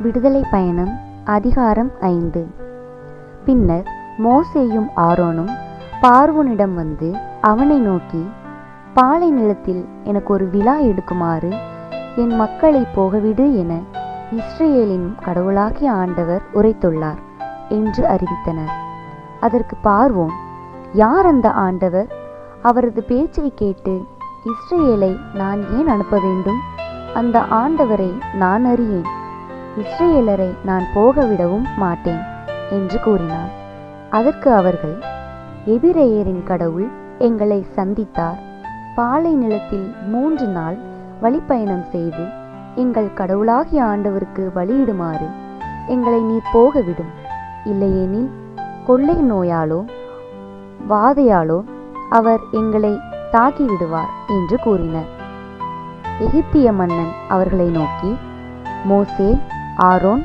விடுதலை பயணம் அதிகாரம் ஐந்து. பின்னர் மோசேயும் ஆரோனும் பார்வோனிடம் வந்து அவனை நோக்கி பாலை நிலத்தில் எனக்கு ஒரு விழா எடுக்குமாறு என் மக்களை போகவிடு என இஸ்ரேலின் கடவுளாகிய ஆண்டவர் உரைத்துள்ளார் என்று அறிவித்தனர். அதற்கு பார்வோன் யார் அந்த ஆண்டவர்? அவரது பேச்சை கேட்டு இஸ்ரேலை நான் ஏன் அனுப்ப வேண்டும்? அந்த ஆண்டவரை நான் அறியேன். இஸ்ரேலரை நான் போக விடவும் மாட்டேன் என்று கூறினார். அதற்கு அவர்கள் எபிரேயரின் கடவுள் எங்களை சந்தித்தார். பாலை நிலத்தில் மூன்று நாள் வழிப்பயணம் செய்து எங்கள் கடவுளாகிய ஆண்டவருக்கு வழியிடுமாறு எங்களை நீர் போகவிடும். இல்லையெனில் கொள்ளை நோயாலோ வாதையாலோ அவர் எங்களை தாக்கிவிடுவார் என்று கூறினர். எகிப்திய மன்னன் அவர்களை நோக்கி மோசே ஆரோன்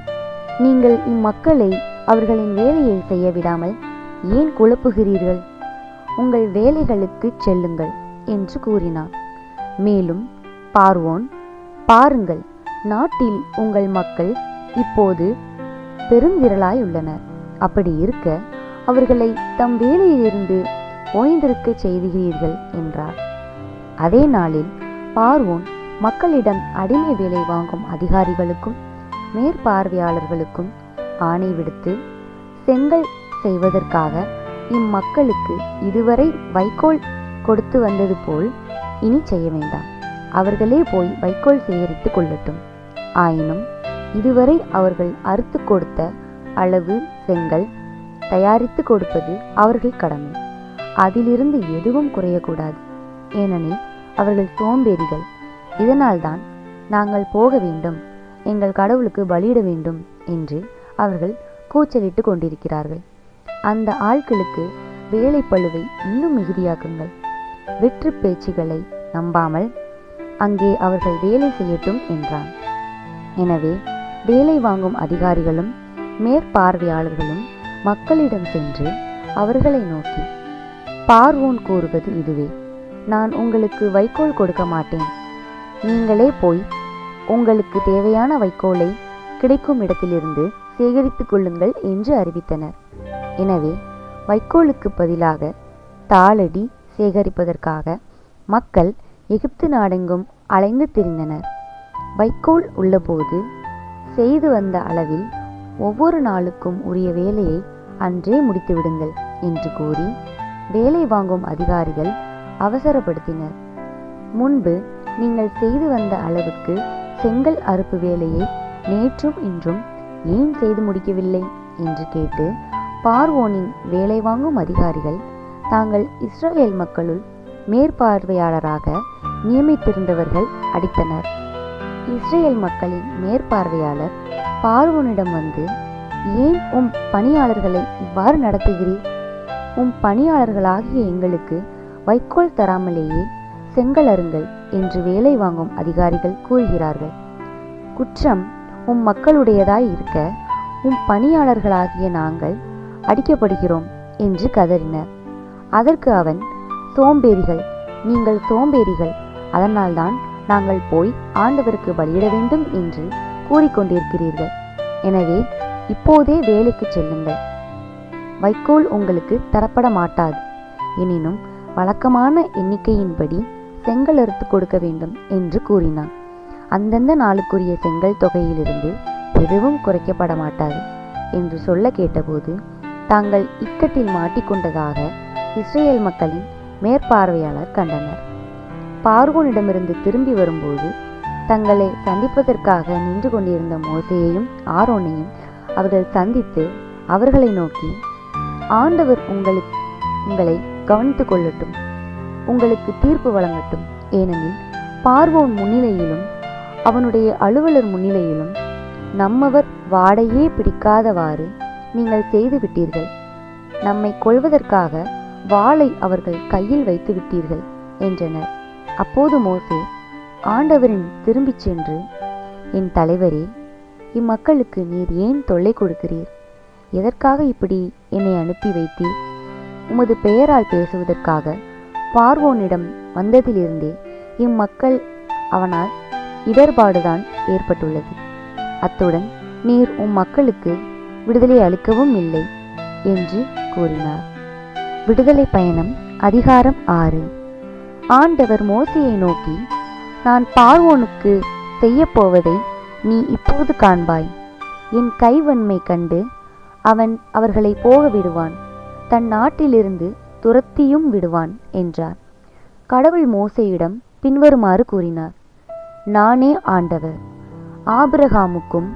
நீங்கள் இம்மக்களை அவர்களின் வேலையை செய்ய விடாமல் ஏன் குழப்புகிறீர்கள்? உங்கள் வேலைகளுக்கு செல்லுங்கள் என்று கூறினார் மேலும் பார்வோன் பாருங்கள் நாட்டில் உங்கள் மக்கள் இப்போது பெருந்திரளாய் உள்ளனர் அப்படி இருக்க அவர்களை தம் வேலையிலிருந்து ஓய்ந்திருக்க செய்துகிறீர்கள் என்றார். அதே நாளில் பார்வோன் மக்களிடம் அடிமை வேலை வாங்கும் அதிகாரிகளுக்கும் மேற்பார்வையாளர்களுக்கும் ஆணை விடுத்து செங்கல் செய்வதற்காக இம்மக்களுக்கு இதுவரை வைக்கோல் கொடுத்து வந்தது போல் இனி செய்ய வேண்டாம். அவர்களே போய் வைக்கோல் சேகரித்து கொள்ளட்டும். ஆயினும் இதுவரை அவர்கள் அறுத்து கொடுத்த அளவு செங்கல் தயாரித்து கொடுப்பது அவர்கள் கடமை. அதிலிருந்து எதுவும் குறையக்கூடாது. ஏனெனில் அவர்கள் சோம்பேறிகள். இதனால்தான் நாங்கள் போக வேண்டும். எங்கள் கடவுளுக்கு பலியிட வேண்டும் என்று அவர்கள் கூச்சலிட்டு கொண்டிருக்கிறார்கள். அந்த ஆட்களுக்கு வேலை பழுவை இன்னும் மிகுதியாக்குங்கள். வெற்று பேச்சுகளை நம்பாமல் அங்கே அவர்கள் வேலை செய்யட்டும் என்றான். எனவே வேலை வாங்கும் அதிகாரிகளும் மேற்பார்வையாளர்களும் மக்களிடம் சென்று அவர்களை நோக்கி பார்வோன் கூறுவது இதுவே. நான் உங்களுக்கு வைக்கோல் கொடுக்க மாட்டேன். நீங்களே போய் உங்களுக்கு தேவையான வைக்கோலை கிடைக்கும் இடத்திலிருந்து சேகரித்துக் கொள்ளுங்கள் என்று அறிவித்தனர். எனவே வைக்கோலுக்கு பதிலாக தாளடி சேகரிப்பதற்காக மக்கள் எகிப்து நாடெங்கும் அலைந்து திரிந்தனர். வைக்கோல் உள்ளபோது செய்து வந்த அளவில் ஒவ்வொரு நாளுக்கும் உரிய வேலையை அன்றே முடித்து விடுங்கள் என்று கூறி வேலை வாங்கும் அதிகாரிகள் அவசரப்படுத்தினர். முன்பு நீங்கள் செய்து வந்த அளவுக்கு செங்கல் அறுப்பு வேலையை நேற்றும் இன்றும் ஏன் செய்து முடிக்கவில்லை? என்று கேட்டு பார்வோனின் வேலை வாங்கும் அதிகாரிகள் தாங்கள் இஸ்ரேல் மக்களுள் மேற்பார்வையாளராக நியமித்திருந்தவர்கள் அடித்தனர். இஸ்ரேல் மக்களின் மேற்பார்வையாளர் பார்வோனிடம் வந்து ஏன் உம் பணியாளர்களை இவ்வாறு நடத்துகிறீர்? உம் பணியாளர்களாகிய எங்களுக்கு வைக்கோல் தராமலேயே செங்கலருங்கள் என்று வேலை வாங்கும் அதிகாரிகள் கூறுகிறார்கள். குற்றம் உம் மக்களுடையதாய் இருக்க உம் பணியாளர்களாகிய நாங்கள் அடிக்கப்படுகிறோம் என்று கதறினர். அதற்கு அவன் சோம்பேறிகள் நீங்கள் சோம்பேறிகள் அதனால்தான் நாங்கள் போய் ஆண்டவருக்கு பலியிட வேண்டும் என்று கூறிக்கொண்டிருக்கிறீர்கள். எனவே இப்போதே வேலைக்கு செல்லுங்கள். வைக்கோல் உங்களுக்கு தரப்பட மாட்டாது எனினும் வழக்கமான எண்ணிக்கையின்படி செங்கல் அறுத்து கொடுக்க வேண்டும் என்று கூறினான். அந்தந்த நாளுக்குரிய செங்கல் தொகையிலிருந்து எதுவும் குறைக்கப்பட மாட்டாது என்று சொல்ல கேட்டபோது தாங்கள் இக்கட்டில் மாட்டிக்கொண்டதாக இஸ்ரேல் மக்களின் மேற்பார்வையாளர் கண்டனர். பார்வோனிடமிருந்து திரும்பி வரும்போது தங்களை சந்திப்பதற்காக நின்று கொண்டிருந்த மோசையையும் ஆரோனையும் அவர்கள் சந்தித்து அவர்களை நோக்கி ஆண்டவர் உங்களுக்கு உங்களை கவனித்துக் கொள்ளட்டும். உங்களுக்கு தீர்ப்பு வழங்கட்டும். ஏனெனில் பார்வோன் முன்னிலையிலும் அவனுடைய அலுவலர் முன்னிலையிலும் நம்மவர் வாடையே பிடிக்காதவாறு நீங்கள் செய்து விட்டீர்கள் நம்மை கொள்வதற்காக வாளை அவர்கள் கையில் வைத்து விட்டீர்கள் என்றனர். அப்போது மோசே ஆண்டவரின் திரும்பிச் சென்று என் தலைவரே இம்மக்களுக்கு நீர் ஏன் தொல்லை கொடுக்கிறீர்? எதற்காக இப்படி என்னை அனுப்பி வைத்தீர்? உமது பெயரால் பேசுவதற்காக பார்வோனிடம் வந்ததிலிருந்தே இம்மக்கள் அவனால் இடர்பாடுதான் ஏற்பட்டுள்ளது. அத்துடன் நீர் உம் மக்களுக்கு விடுதலை அளிக்கவும் இல்லை என்று கூறினார். விடுதலை பயணம் அதிகாரம் ஆறு. ஆண்டவர் மோசையை நோக்கி நான் பார்வோனுக்கு செய்யப்போவதை நீ இப்போது காண்பாய். என் கைவன்மை கண்டு அவன் அவர்களை போக விடுவான் தன் நாட்டிலிருந்து துரத்தியும் விடுவான் என்றார். கடவுள் மோசையிடம் பின்வருமாறு கூறினார் நானே ஆண்டவர். ஆபிரகாமுக்கும்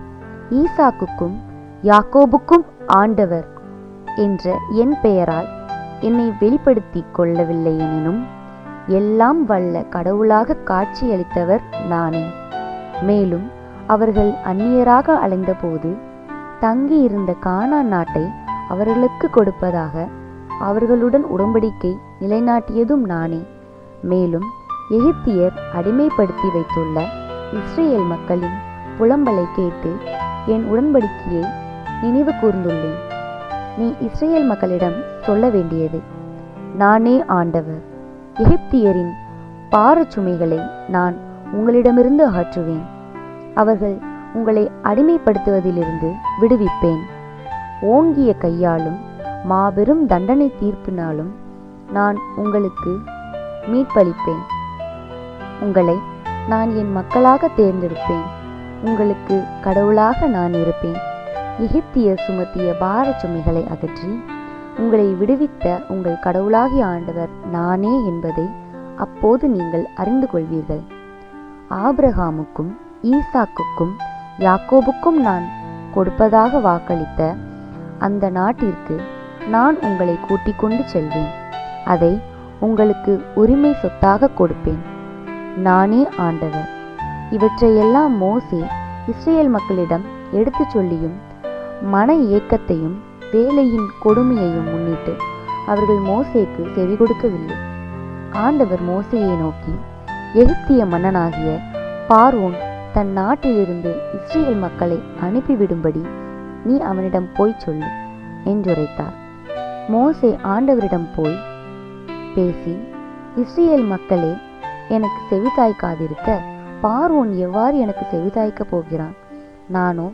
ஈசாக்குக்கும் யாக்கோபுக்கும் ஆண்டவர் என்ற என் பெயரால் என்னை வெளிப்படுத்திக் கொள்ளவில்லை எனினும் எல்லாம் வல்ல கடவுளாக காட்சியளித்தவர் நானே. மேலும் அவர்கள் அந்நியராக அலைந்தபோது தங்கியிருந்த கானான் நாட்டை அவர்களுக்கு கொடுப்பதாக அவர்களுடன் உடன்படிக்கை நிலைநாட்டியதும் நானே. மேலும் எகிப்தியர் அடிமைப்படுத்தி வைத்துள்ள இஸ்ரேல் மக்களின் புலம்பலை கேட்டு என் உடன்படிக்கையை நினைவு கூர்ந்துள்ளேன். நீ இஸ்ரேல் மக்களிடம் சொல்ல வேண்டியது நானே ஆண்டவர். எகிப்தியரின் பாரச்சுமைகளை நான் உங்களிடமிருந்து அகற்றுவேன். அவர்கள் உங்களை அடிமைப்படுத்துவதிலிருந்து விடுவிப்பேன். ஓங்கிய கையாலும் மாபெரும் தண்டனை தீர்ப்பினாலும் நான் உங்களுக்கு மீட்பளிப்பேன். உங்களை நான் என் மக்களாக தேர்ந்தெடுப்பேன். உங்களுக்கு கடவுளாக நான் இருப்பேன். எகிப்திய சுமத்திய பார சுமைகளை அகற்றி உங்களை விடுவித்த உங்கள் கடவுளாகிய ஆண்டவர் நானே என்பதை அப்போது நீங்கள் அறிந்து கொள்வீர்கள். ஆபிரகாமுக்கும் ஈசாக்குக்கும் யாக்கோபுக்கும் நான் கொடுப்பதாக வாக்களித்த அந்த நாட்டிற்கு நான் உங்களை கூட்டிக் கொண்டு செல்வேன். அதை உங்களுக்கு உரிமை சொத்தாக கொடுப்பேன். நானே ஆண்டவர். இவற்றையெல்லாம் மோசே இஸ்ரேல் மக்களிடம் எடுத்துச் சொல்லியும் மன ஏக்கத்தையும் வேலையின் கொடுமையையும் முன்னிட்டு அவர்கள் மோசேக்கு செவி கொடுக்கவில்லை. ஆண்டவர் மோசையை நோக்கி எகிப்திய மன்னனாகிய பார்வோன் தன் நாட்டிலிருந்து இஸ்ரேல் மக்களை அனுப்பிவிடும்படி நீ அவனிடம் போய் சொல்லு என்றுரைத்தார். மோசே ஆண்டவரிடம் போய் பேசி இஸ்ரேல் மக்களே எனக்கு செவிதாய்க்காதிருக்க பார்வோன் எவ்வாறு எனக்கு செவிதாய்க்க போகிறான்? நானோ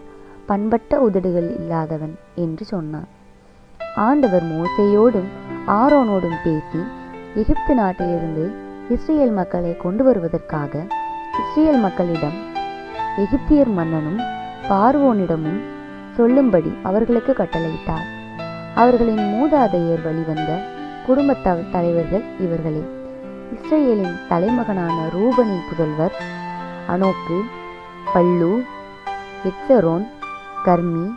பண்பட்ட உதடுகள் இல்லாதவன் என்று சொன்னான். ஆண்டவர் மோசையோடும் ஆரோனோடும் பேசி எகிப்து நாட்டிலிருந்து இஸ்ரேல் மக்களை கொண்டு வருவதற்காக இஸ்ரேல் மக்களிடம் எகிப்தியர் மன்னனும் பார்வோனிடமும் சொல்லும்படி அவர்களுக்கு கட்டளையிட்டார். அவர்களின் மூதாதையர் வழிவந்த குடும்ப த- தலைவர்கள் இவர்களே. இஸ்ரேலின் தலைமகனான ரூபனின் புதல்வர் அனோக்கு பல்லு எக்ஸரோன் கர்மி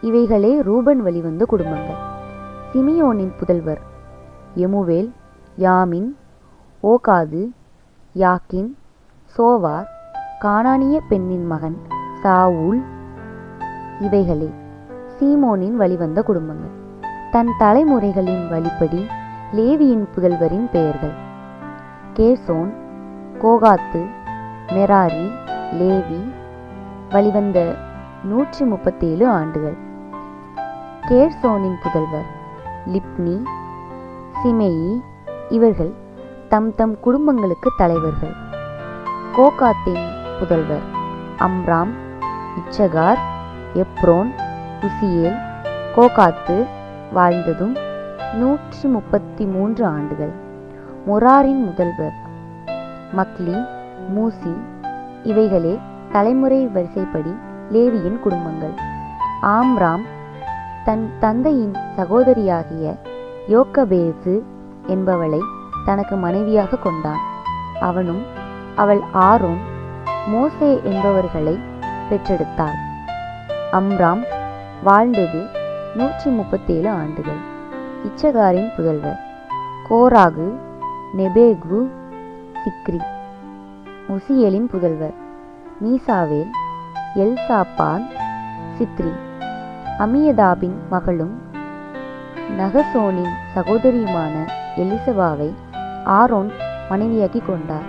இவைகளே ரூபன் வழிவந்த குடும்பங்கள். சிமியோனின் புதல்வர் எமுவேல் யாமின் ஓகாது யாக்கின் சோவார் கானானிய பெண்ணின் மகன் சாவுல் இவைகளே சீமோனின் வழிவந்த குடும்பங்கள். தன் தலைமுறைகளின் வழிப்படி லேவியின் புதல்வரின் பெயர்கள். கேசோன் கோகாத்து மெராரி லேவி வழிவந்த நூற்றி முப்பத்தேழு ஆண்டுகள். கேர்சோனின் புதல்வர் லிப்னி சிமெயி இவர்கள் தம் தம் குடும்பங்களுக்கு தலைவர்கள். கோகாத்தின் புதல்வர் அம்ராம் இச்சகார் எப்ரோன் உசியேல் கோகாத்து வாழ்ந்ததும் நூற்றி முப்பத்தி மூன்று ஆண்டுகள். மொராரின் முதல்வர். மக்லி மூசி இவைகளே தலைமுறை வரிசைப்படி லேவியின் குடும்பங்கள். ஆம்ராம் தன் தந்தையின் சகோதரியாகிய யோக்கபேசு என்பவளை தனக்கு மனைவியாக கொண்டான். அவனும் அவள் ஆரோன் மோசே என்பவர்களை பெற்றெடுத்தாள். அம்ராம் வாழ்ந்தது நூற்றி முப்பத்தேழு ஆண்டுகள். இச்சகாரின் புதல்வர். கோராகு நெபேகு சிக்ரி. உசியலின் புதல்வர். மீசாவேல் எல்சாப்பான் சித்ரி. அமியதாபின் மகளும் நகசோனின் சகோதரியுமான எலிசபாவை ஆரோன் மனைவியாக்கி கொண்டார்.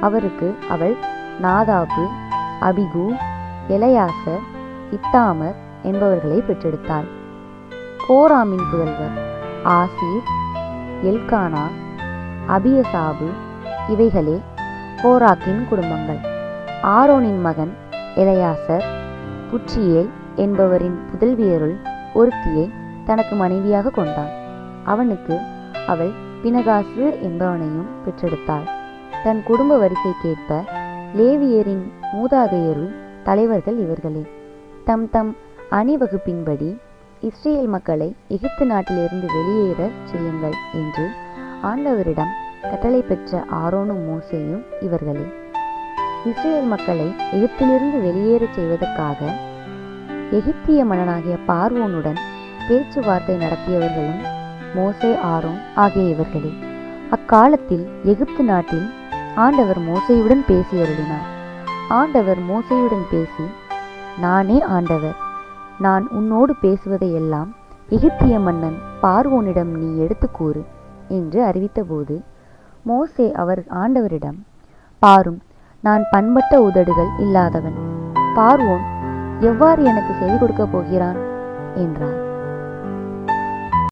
அவருக்கு அவள் நாதாபு அபிகு எலையாசர் இத்தாமர் என்பவர்களை பெற்றெடுத்தாள். கோராமின் புதல்வர் ஆசீர் எல்கானா அபியசாபு இவைகளே கோராக்கின் குடும்பங்கள். ஆரோனின் மகன் எலையாசர் புற்றியேல் என்பவரின் புதல்வியருள் ஒருத்தியை தனக்கு மனைவியாக கொண்டான். அவனுக்கு அவள் பினகாசு என்பவனையும் பெற்றெடுத்தாள். தன் குடும்ப வரிசைக்கேற்ப லேவியரின் மூதாதையருள் தலைவர்கள் இவர்களே. தம் தம் அணிவகுப்பின்படி இஸ்ரேல் மக்களை எகிப்து நாட்டிலிருந்து வெளியேறச் செய்யுங்கள் என்று ஆண்டவரிடம் கட்டளை பெற்ற ஆரோனும் மோசேயும் இவர்களே. இஸ்ரேல் மக்களை எகிப்திலிருந்து வெளியேறச் செய்வதற்காக எகிப்திய மன்னனாகிய பார்வோனுடன் பேச்சுவார்த்தை நடத்தியவர்களும் மோசே ஆரோன் ஆகிய இவர்களே. அக்காலத்தில் எகிப்து நாட்டில் ஆண்டவர் மோசையுடன் பேசி அருளினார். ஆண்டவர் மோசையுடன் பேசி நானே ஆண்டவர் நான் உன்னோடு பேசுவதையெல்லாம் எகிப்திய மன்னன் பார்வோனிடம் நீ எடுத்து கூறு என்று அறிவித்தபோது மோசே அவர் ஆண்டவரிடம் பாரும் நான் பண்பட்ட உதடுகள் இல்லாதவன். பார்வோன் எவ்வாறு எனக்கு செய்து கொடுக்கப் போகிறான்? என்றார்.